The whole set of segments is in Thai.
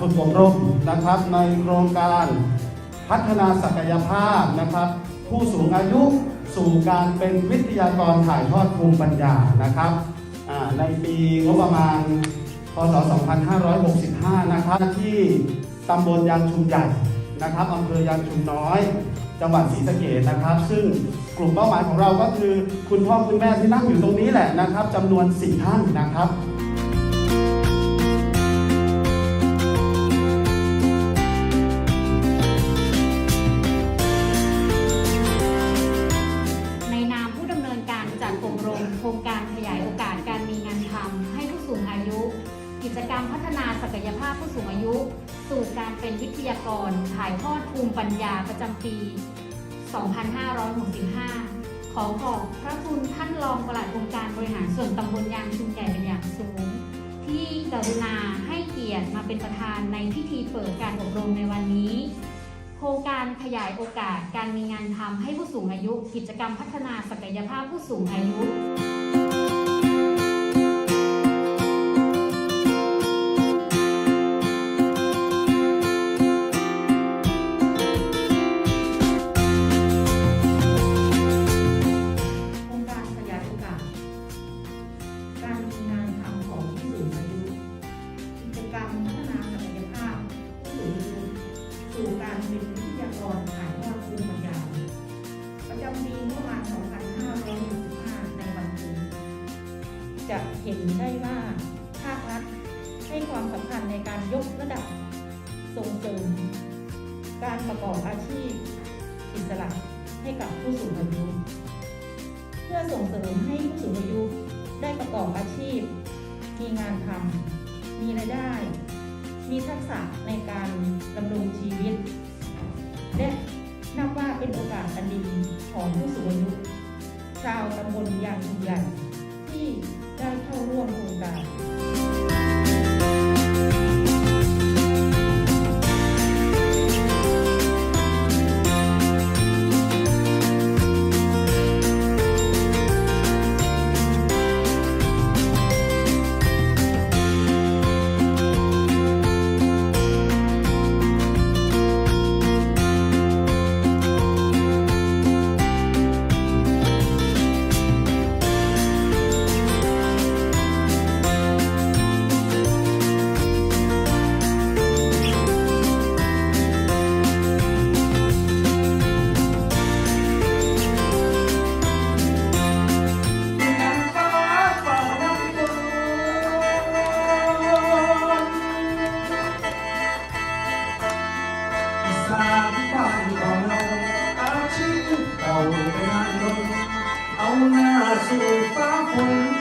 ฝึกอบรมนะครับในโครงการพัฒนาศักยภาพนะครับ ผู้สูงอายุสู่การเป็นวิทยากรถ่ายทอดภูมิปัญญานะครับในปีงบประมาณพศ 2565 นะครับที่ตำบลยางชุมใหญ่นะครับอำเภอยางชุมน้อย จังหวัดศรีสะเกษนะครับ ซึ่งกลุ่มเป้าหมายของเราก็คือคุณพ่อคุณแม่ที่นั่งอยู่ตรงนี้แหละนะครับจำนวน 4 ท่านนะครับ พัฒนาศักยภาพผู้สูงอายุ สู่การเป็นวิทยากร ถ่ายทอดภูมิปัญญาประจำปี 2565 ขอขอบพระคุณท่านรองปลัดองค์การบริหารส่วนตำบลยางชุมใหญ่เป็นอย่างสูง ที่กรุณาให้เกียรติมาเป็นประธานในพิธีเปิดการอบรมในวันนี้ โครงการขยายโอกาสการมีงานทำให้ผู้สูงอายุ กิจกรรมพัฒนาศักยภาพผู้สูงอายุ ส่งเสริมให้ผู้สูงอายุได้ประกอบอาชีพ มีงานทำมีรายได้ มีทักษะในการดำรงชีวิต และนับว่าเป็นโอกาสอันดีของผู้สูงอายุ ชาวตำบลยางชุมใหญ่ที่ได้เข้าร่วมโครงการ อีสานบ้านของเราอาชีพเราเป็นงานลงเอาหน้าสู่ฟ้าฝน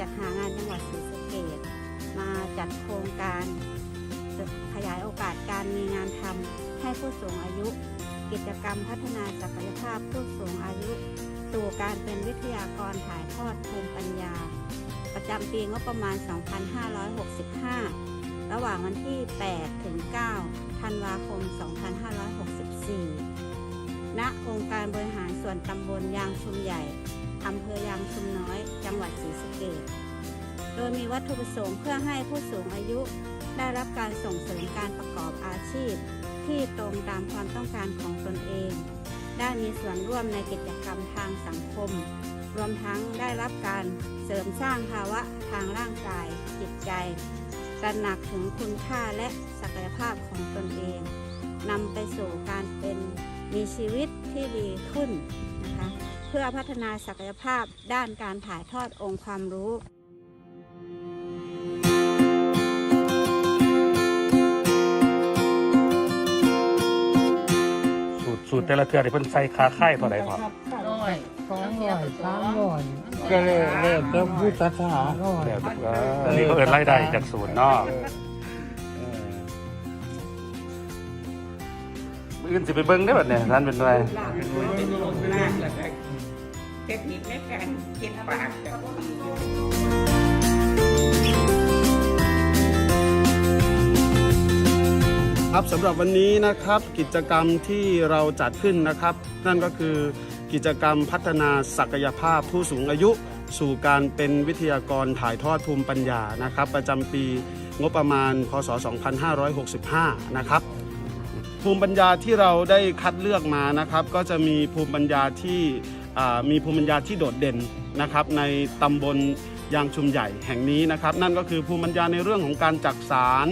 จัดหางานจังหวัดศรีสะเกษมาจัดโครงการขยายโอกาสการมีงานทำให้ผู้สูงอายุ กิจกรรมพัฒนาศักยภาพผู้สูงอายุ สู่การเป็นวิทยากรถ่ายทอดภูมิปัญญา ประจำปีงบประมาณ 2565 ระหว่างวันที่ 8 ถึง 9 ธันวาคม 2564 ณ องค์การบริหารส่วนตำบลยางชุมใหญ่ อำเภอยางชุมน้อย จังหวัดศรีสะเกษโดยมีวัตถุประสงค์เพื่อให้ผู้สูงอายุ ได้รับการส่งเสริมการประกอบอาชีพ ที่ตรงตามความต้องการของตนเอง ได้มีส่วนร่วมในกิจกรรมทางสังคม รวมทั้งได้รับการเสริมสร้างภาวะทางร่างกาย จิตใจตระหนักถึงคุณค่าและศักยภาพของตนเองนำไปสู่การเป็นมีชีวิตที่ดีขึ้น เพื่อพัฒนาศักยภาพด้านการถ่ายทอดองค์ความรู้สูตรสูตรแต่ละเทือที่เพิ่นใส่ขาค่ายเท่าไหร่พอร้อยสองร้อยสามร้อยก็เลยเริ่มเริ่มพูดภาษาร้อยเดี๋ยวเอออันนี้ก็เอิ้นรายได้จากสูตรเนาะมื้ออื่นสิไปเบิ่งได้อบัดเนี่ยร้านเป็นไร เทคนิคในการเก็บปากกับครับสำหรับวันนี้นะครับกิจกรรมที่เราจัดขึ้นนะครับ นั่นก็คือกิจกรรมพัฒนาศักยภาพผู้สูงอายุ สู่การเป็นวิทยากรถ่ายทอดภูมิปัญญานะครับ ประจำปีงบประมาณพศ 2565 นะครับภูมิปัญญาที่เราได้คัดเลือกมานะครับ ก็จะมีภูมิปัญญาที่ มีภูมิปัญญาที่โดดเด่นนะครับในตำบลยางชุมใหญ่แห่งนี้นะครับ นั่นก็คือภูมิปัญญาในเรื่องของการจักสาร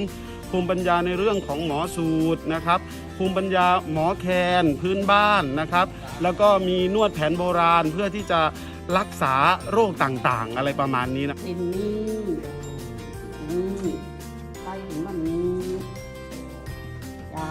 ภูมิปัญญาในเรื่องของหมอสูตรนะครับ ภูมิปัญญาหมอแคนพื้นบ้านนะครับ แล้วก็มีนวดแผนโบราณเพื่อที่จะรักษาโรคต่างๆ อะไรประมาณนี้นะดินนี้นี่ไส้มันนี้ยา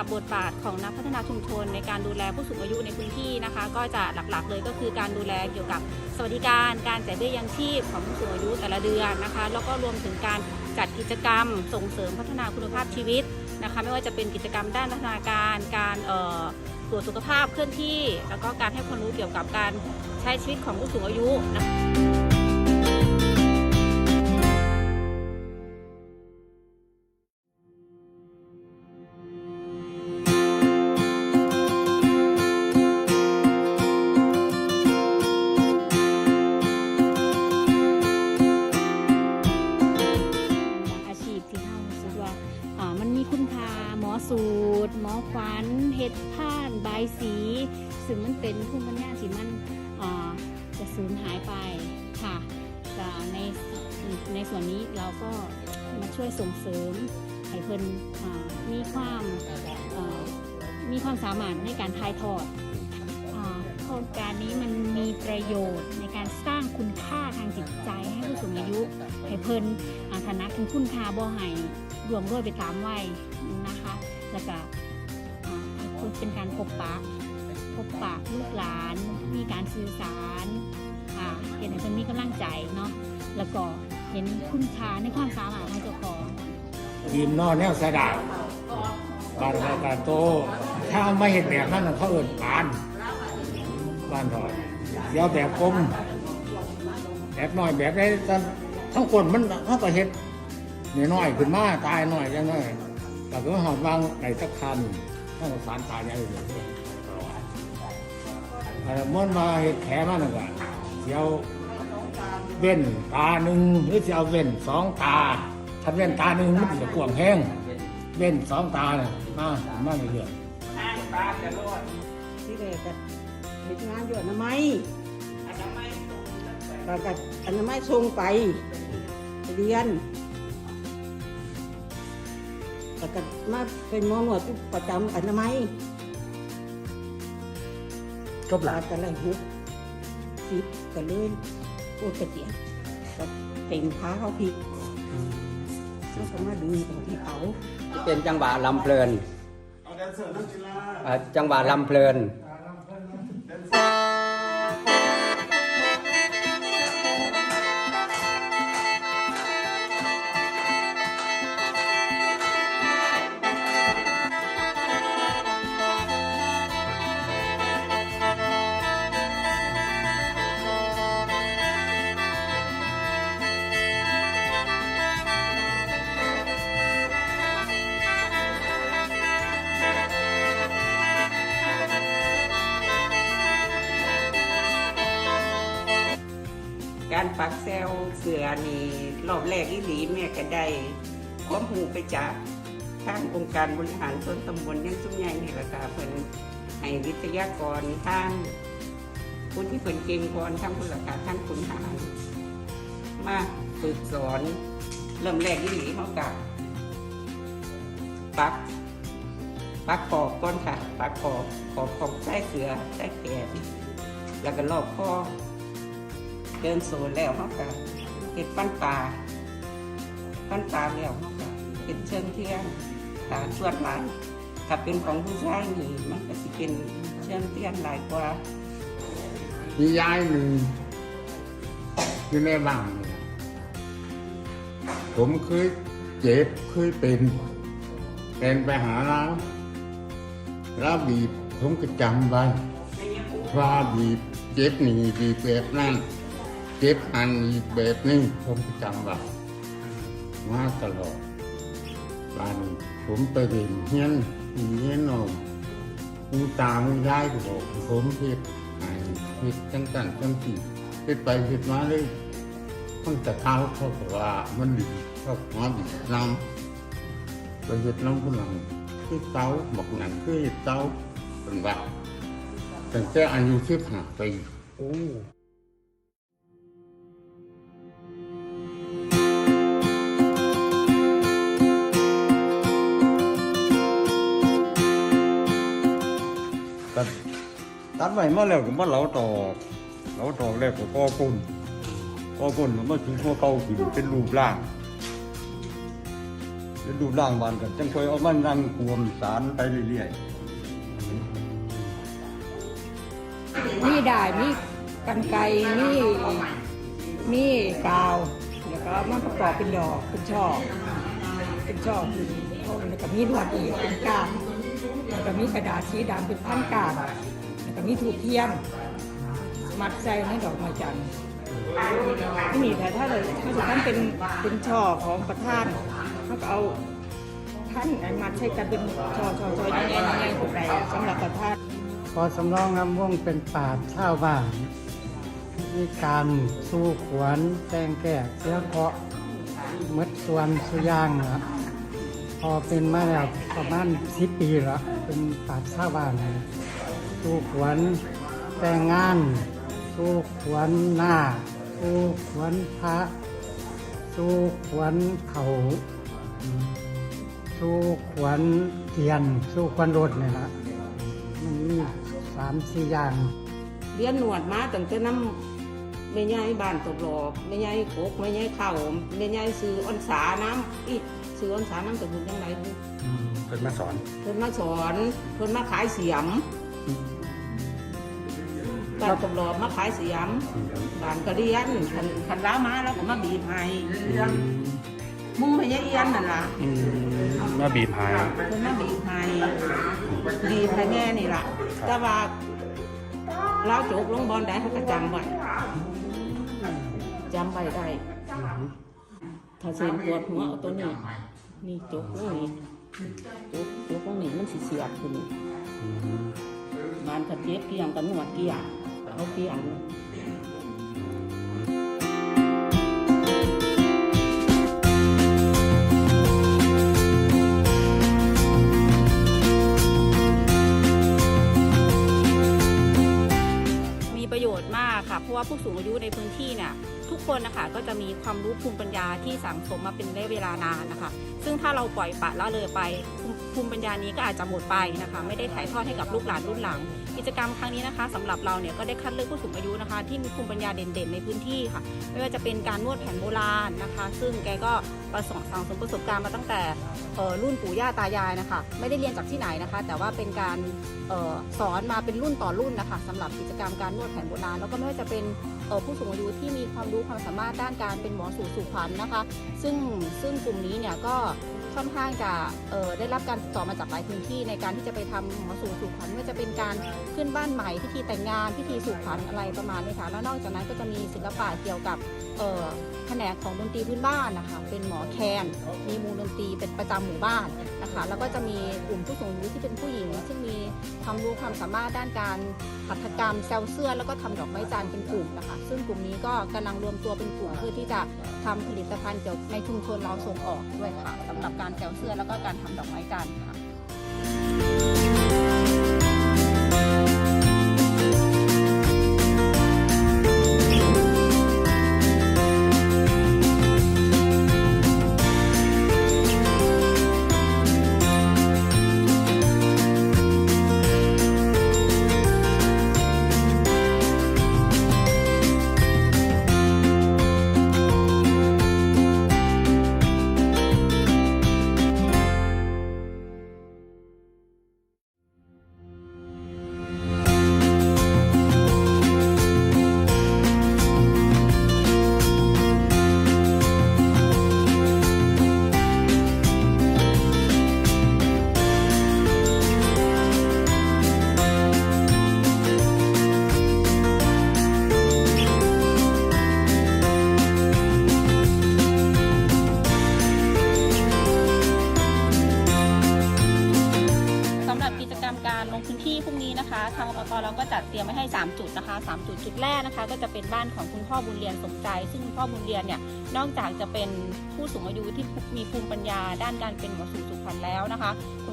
ับบทบาทของนักพัฒนาชุมชน ในการดูแลผู้สูงอายุในพื้นที่นะคะ ก็จะหลักๆ เลยก็คือการดูแลเกี่ยวกับสวัสดิการ การจ่ายเบี้ยยังชีพของผู้สูงอายุแต่ละเดือนนะคะ แล้วก็รวมถึงการจัดกิจกรรม ส่งเสริมพัฒนาคุณภาพชีวิตนะคะ ไม่ว่าจะเป็นกิจกรรมด้านพัฒนาการ การเอ่อตรวจสุขภาพเคลื่อนที่ แล้วก็การให้ความรู้เกี่ยวกับการใช้ชีวิตของผู้สูงอายุนะคะ คุณค่าหมอสูตร หมอขวัญเฮ็ดผ้านใบสี ซึ่งมันเป็นภูมิปัญญาที่มันจะสูญหายไปค่ะแต่ในในส่วนนี้เราก็มาช่วยส่งเสริมให้เพิ่นมีความมีความสามารถในการถ่ายทอดโครงการนี้มันมีประโยชน์ในการสร้างคุณค่าทางจิตใจให้ผู้สูงอายุ ให้เพิ่นฐานะถึงคุณค่าบ่ให้ รวมด้วยไปตามวัยนะคะ แล้วก็คือเป็นการพบปะพบปะลูกหลาน มีการสื่อสารอ่าเห็นให้เพิ่นมีกำลังใจเนาะแล้วก็เห็นคุณค่าในความสามารถของเจ้าของยืนนอนแนวสะดาบบ้านเราการโต ถ้าไม่เห็นแบบนั้นเขาเอิ้นปานบ้านถอยเดี๋ยวแบบกลมแบบน้อยแบบได้ทั้งคนมันเขาก็เห็ ดน้อยๆขึ้นมาตายน้อยจังน้อยแต่ก็หอดวางในสักคันถ้าสารตายใหญ่เลยเอ่อมันมาเห็ดแผลมาหนึ่งอะเดี๋ยวเว้นตาหนึ่งหรือจะเอาเว้นสองตาถ้าเว้นตาหนึ่งมันจะกวางแห้งเว้นสองตาเนี่ยมามาเรื่อยๆที่แรกก็เห็นงานอยู่อนามัยก็ก็อนามัยส่งไปเรียน แต่ก็มาเป็นหมอหนวดประจำอนามัยจบละกันเลยหุบสิบกันเลยโอ้กระเจียนก็เต็มขาเขาพริกแล้วก็มาดึงของที่เขาเป็นจังหวะลำเพลินอ่าจังหวะลำเพลิน ปักแซวเสือนี่รอบแรกอีหลีแม่ก็ได้ความหูไปจากทางองค์การบริหารส่วนตำบลยังซุ้มใหญ่นี่ละค่ะเพิ่นให้วิทยากรทางผู้ที่เพิ่นเก่งก่อนทางผู้หลักการทางคุณหารมาฝึกสอนเริ่มแรกอีหลีเขากับปักปักขอบก้อนค่ะปักขอบขอบของไส้เสือไส้แกนแล้วก็รอบข้อ เดินโซนแล้วเขาก็เห็ดปั้นปลาปั้นปลาแล้วเขาก็เห็ดเชิงเทียงตาสวดหลายถ้าเป็นของผู้ชายนี่มันก็สิเป็นเชิงเทียงหลายกว่ามียายหนึ่งอยู่ในบ้านผมเคยเจ็บเคยเป็นเป็นไปหาแล้วแล้วบีบผมก็จำไว้ว่าบีบเจ็บหนีบีบแบบนั้น เจ็บอันนี้แบบนี้ผมก็จำไว้มาตลอดบ้านนี้ผมไปเรียนเฮียนเฮียนนอนคุณตาคุณยายก็บอกให้ผมเฮ็ดให้เฮ็ดจังกันจังที่เฮ็ดไปเฮ็ดมาเลยมันจะเท้าเขาก็ว่ามันดีเขามาบีบน้ำไปเฮ็ดน้ำผู้หลังคือเต้าบอกหนังคือเฮ็ดเต้าเป็นว่าตั้งแต่อายุสิบห้าปีโอ้ ตัดตัดไว้มาแล้วก็มาเหลาตอกเหลาตอกแล้วก็ก่อกุ้นก่อกุ้นมันมาถึงหัวเก่าขึ้นเป็นรูปร่างเป็นรูปร่างบานกันจังคอยเอามันนั่งกวมสารไปเรื่อยๆมีได้มีกันไกมีมีกาว แล้วก็มาประกอบเป็นดอกเป็นช่อเป็นช่อคือแล้วก็มีลวดอีกเป็นกาน แล้วก็มีกระดาษสีดำเป็นพันกานแล้วก็มีถูกเทียน มัดใส่ในดอกไม้จันทร์นี่แต่ถ้าเลยถ้าะท่านเป็นเป็นช่อของประธานเขาก็เอาท่านมัดใช้กันเป็นช่อช่อช่อยังไงยังไงถูกไรสำหรับประธานพอสำรองลำวงเป็นป่าชชาวบ้านมีการสู้ขวนแตงแก่เสื้อเคาะมดส่วนสุอยางนะพอเป็นมาแล้วประมาณสิบปีแล้ว เป็นป่าชชาวบ้านสู้ขวนแต่งงาน สู้ขวนหน้า สู้ขวนพระ สู้ขวนเขาสู้ขวนเทียน สู้ขวนรถเนี่ยละมันมีสามสี่อย่างเรียนหนวดมาตั้งแต่น้ำแม่ยายบ้านตกหลอกแม่ยายโคกแม่ยายเข่าแม่ยายซื้ออ้อนสาน้ำอีกซื้ออ้อนสาน้ำตะบุญยังไง เพิ่นมาสอน เพิ่นมาสอนเพิ่นมาขายเสียมบ้านตกหลอกมาขายเสียมบ้านก็เรียนคันคันล้ามาแล้วก็มาบีบให้มุ่งแม่ยายเอียนนั่นล่ะอืมมาบีบหายเพิ่นมาบีบให้บีบให้แม่นี่ล่ะ แต่ว่าเราจกลงบอลได้เขาก็จำไว้จำไว้ได้ ถ้าเสียนปวดหัวเอาตัวนี้นี่จกลงนี่ จกจกลงนี่มันสิเสียบขึ้นบานกระเจ็บเกี่ยงกันหนวดเกี่ยงเอาเกี่ยง ว่าผู้สูงอายุในพื้นที่เนี่ยทุกคนนะคะก็จะมีความรู้ภูมิปัญญาที่สังสมมาเป็นระยะเวลานานนะคะ ซึ่งถ้าเราปล่อยปละละเลยไปภูมิปัญญานี้ก็อาจจะหมดไปนะคะ ไม่ได้ถ่ายทอดให้กับลูกหลานรุ่นหลัง กิจกรรมครั้งนี้นะคะสำหรับเราเนี่ยก็ได้คัดเลือกผู้สูงอายุนะคะ ที่มีภูมิปัญญาเด่นๆ ในพื้นที่ค่ะ ไม่ว่าจะเป็นการนวดแผนโบราณนะคะ ซึ่งแกก็ประสบสังสมประสบการณ์มาตั้งแต่เออรุ่นปู่ย่าตายายนะคะ ไม่ได้เรียนจากที่ไหนนะคะ แต่ว่าเป็นการออสอนมาเป็นรุ่นต่อรุ่นนะคะสำหรับกิจกรรมการนวดแผนโบราณแล้วก็ไม่ว่าจะเป็นผู้สูงอายุที่มีความรู้ความสามารถด้านการเป็นหมอสู่สุขวัญนะคะ ซึ่งซึ่งกลุ่มนี้เนี่ยก็ ค่อนข้างจะได้รับการติดต่อมาจากหลายพื้นที่ในการที่จะไปทำหมอสู่สุขวัญไม่ว่าจะเป็นการขึ้นบ้านใหม่พิธีแต่งงานพิธีสู่ขวัญอะไรประมาณนี้ค่ะแล้วนอกจากนั้นก็จะมีศิลปะเกี่ยวกับ แผนกของดนตรีพื้นบ้านนะคะ เป็นหมอแคน มีมูลดนตรีเป็นประจำหมู่บ้านนะคะ แล้วก็จะมีกลุ่มผู้สูงอายุที่เป็นผู้หญิง ซึ่งมีความรู้ความสามารถด้านการหัตถกรรมแซวเสื้อ แล้วก็ทำดอกไม้จันทร์เป็นกลุ่มนะคะ ซึ่งกลุ่มนี้ก็กำลังรวมตัวเป็นกลุ่มเพื่อที่จะทำผลิตภัณฑ์เกี่ยวในชุมชนเราส่งออกด้วยค่ะสำหรับการแซวเสื้อแล้วก็การทำดอกไม้จันทร์ค่ะ พื้นที่พรุ่งนี้นะคะทางอบตเราก็จัดเตรียมไว้ให้ 3 จุดนะคะ 3 จุดจุดแรกนะคะ ก็จะเป็นบ้านของคุณพ่อบุญเรียนสมใจ ซึ่งคุณพ่อบุญเรียนเนี่ยนอกจากจะเป็นผู้สูงอายุที่มีภูมิปัญญา ด้านการเป็นหมอสูสุขภัณฑ์แล้วนะคะ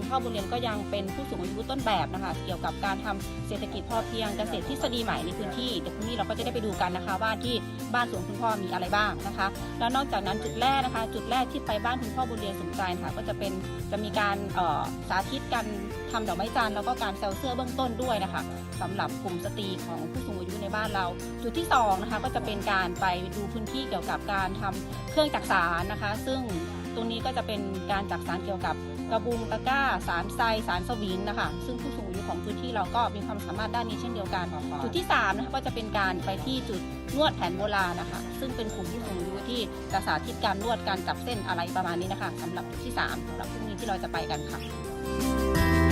คุณพ่อบุญเรียนก็ยังเป็นผู้สูงอายุต้นแบบนะคะ เกี่ยวกับการทำเศรษฐกิจพอเพียงเกษตรทฤษฎีใหม่ในพื้นที่เดี๋ยวพรุ่งนี้เราก็จะได้ไปดูกันนะคะ ว่าที่บ้านสวนคุณพ่อมีอะไรบ้างนะคะ แล้วนอกจากนั้นจุดแรกนะคะ จุดแรกที่ไปบ้านคุณพ่อบุญเรียนสมใจนะคะก็จะเป็นจะมีการสาธิตการทำดอกไม้จันทร์แล้วก็การเซลเสื้อเบื้องต้นด้วยนะคะสำหรับกลุ่มสตรีของผู้สูงอายุในบ้านเรา จุดที่สองนะคะก็จะเป็นการไปดูพื้นที่เกี่ยวกับการทำเครื่องจักสารนะคะ ซึ่งตรงนี้ก็จะเป็นการจักสารเกี่ยวกับ กระบุงตะกร้า สารไซสารสวิงนะคะ ซึ่งผู้สูงอายุของพื้นที่เราก็มีความสามารถด้านนี้เช่นเดียวกัน จุดที่3นะคะก็จะเป็นการไปที่จุดนวดแผนโบราณนะคะ ซึ่งเป็นกลุ่มผู้สูงอายุที่จะสาธิตการนวดการจับเส้นอะไรประมาณนี้นะคะสำหรับจุดที่3สำหรับพรุ่งนี้ที่เราจะไปกันค่ะ